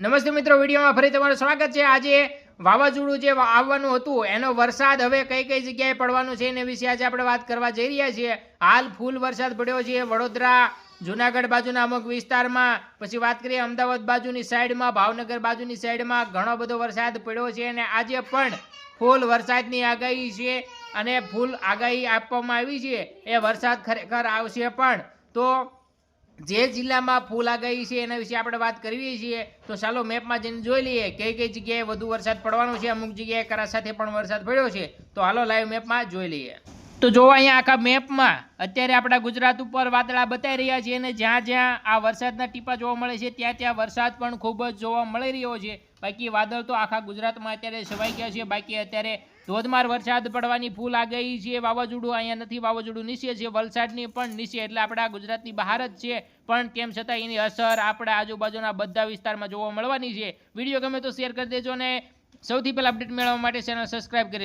નમસ્તે મિત્રો, વિડીયોમાં ફરી તમારું સ્વાગત છે. આજે વાવાઝોડું જે આવવાનું હતું, એનો વરસાદ હવે કઈ કઈ જગ્યાએ પડવાનું છે એને વિશે આજે આપણે વાત કરવા જઈ રહ્યા છીએ. હાલ ફૂલ વરસાદ પડ્યો છે વડોદરા, જુનાગઢ બાજુના અમુક વિસ્તારમાં. પછી વાત કરીએ અમદાવાદ બાજુની સાઈડમાં, ભાવનગર બાજુની સાઈડમાં ઘણો બધો વરસાદ પડ્યો છે અને આજે પણ ફૂલ વરસાદની આગાહી છે અને ફૂલ આગાહી આપવામાં આવી છે. એ વરસાદ ખરેખર આવશે પણ. તો જે જિલ્લામાં ફૂલ આગાહી છે એના વિશે આપણે વાત કરીએ છીએ, તો ચાલો મેપમાં જઈને જોઈ લઈએ કઈ કઈ જગ્યાએ વધુ વરસાદ પડવાનો છે, અમુક જગ્યાએ કરા સાથે પણ વરસાદ પડ્યો છે. તો હાલો લાઈવ મેપમાં જોઈ લઈએ. તો જો અહીંયા આખા મેપમાં અત્યારે આપણા ગુજરાત ઉપર વાદળા બતાવી રહ્યા છે અને જ્યાં જ્યાં આ વરસાદના ટીપા જોવા મળે છે, ત્યાં ત્યાં વરસાદ પણ ખૂબ જ જોવા મળી રહ્યો છે. બાકી વાદળ તો આખા ગુજરાતમાં અત્યારે છવાઈ ગયા છે, બાકી અત્યારે ધોધમાર વરસાદ પડવાની ફૂલ આગાહી છે, વાવાઝોડું અહીંયા નથી, વાવાઝોડું નીચે છે, વલસાડની પણ નીચે, એટલે આપણા ગુજરાતની બહાર જ છે. પણ તેમ છતાં એની અસર આપણા આજુબાજુના બધા વિસ્તારમાં જોવા મળવાની છે. વીડિયો ગમે તો શેર કરી દેજો અને સૌથી પહેલાં અપડેટ મેળવવા માટે ચેનલ સબસ્ક્રાઈબ કરી